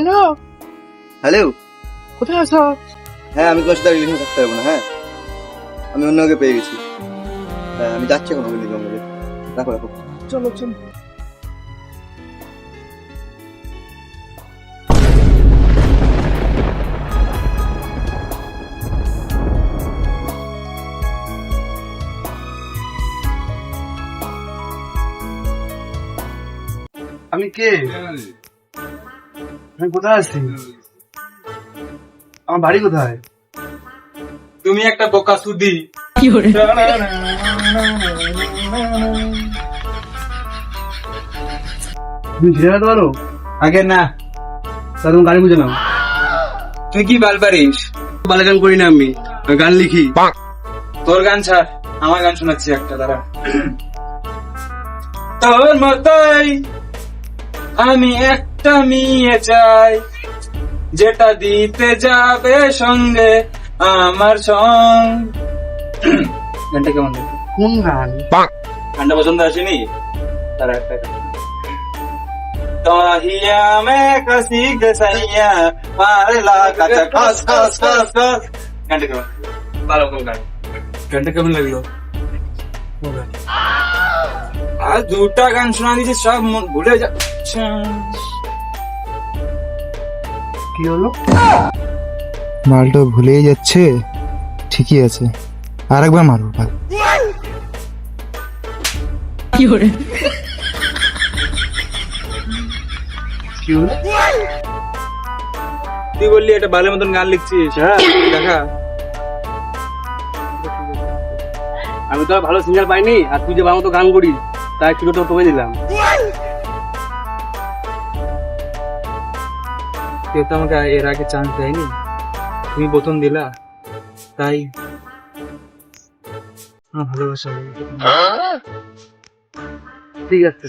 Hello? Hello? কোথায় আছো? হ্যাঁ আমি তোমার সাথে রিলেশন থাকতে পারব না হ্যাঁ? আমি অন্য কাউকে পেয়ে গেছি। হ্যাঁ আমি যাচ্ছি এখন অগ্নি জঙ্গলে। রাখো রাখো চলো চলো। আমি কে? আমি কোথায় আছি আমার বাড়ি কোথায় তুমি একটা বোকা সুদি তুমি ফিরে যেতে পারো আগে না তা তুমি গাড়ি বুঝে নাও তুই কি বাল পারিস বালে গান করি না আমি গান লিখি তোর গান ছাড় আমার গান শোনাচ্ছি একটা দাঁড়া তোর মতোই আমি একটা মেয়ে চাই যেটা দিতে যাবে সঙ্গে আমার সঙ্গ। গানটা কেমন লাগে? কোন গান? গানটা পছন্দ আসেনি? তারা একটা গানটা কেমন? ভালো কোন গান। গানটা কেমন লাগল? আর দুটা গান শোনা দিয়েছে সব ভুলে যাচ্ছে। কি হলো? মালটা ভুলেই যাচ্ছে। ঠিকই আছে। আর একবার মারো ভাই। কি হলো? কি হলো? তুই বললি এটা বালের মতন গান লিখছিস হ্যাঁ? দেখা। আমি তো আর ভালো সিঙ্গার পাইনি আর তুই যে ভালো মতো গান করিস তাই সুযোগটা তোকে দিলাম। কেউ তো আমাকে এর আগে চান্স দেয়নি। তুমি প্রথম দিলা তাই আমার ভালোবাসা। ঠিক আছে।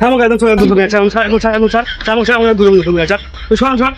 থামো একদম চলে দুটো গেছে আমি ছাড় ছাড় ছাড় ছাড় ছাড় ছাড় দুটো দুটো গেছে তুই শোন শোন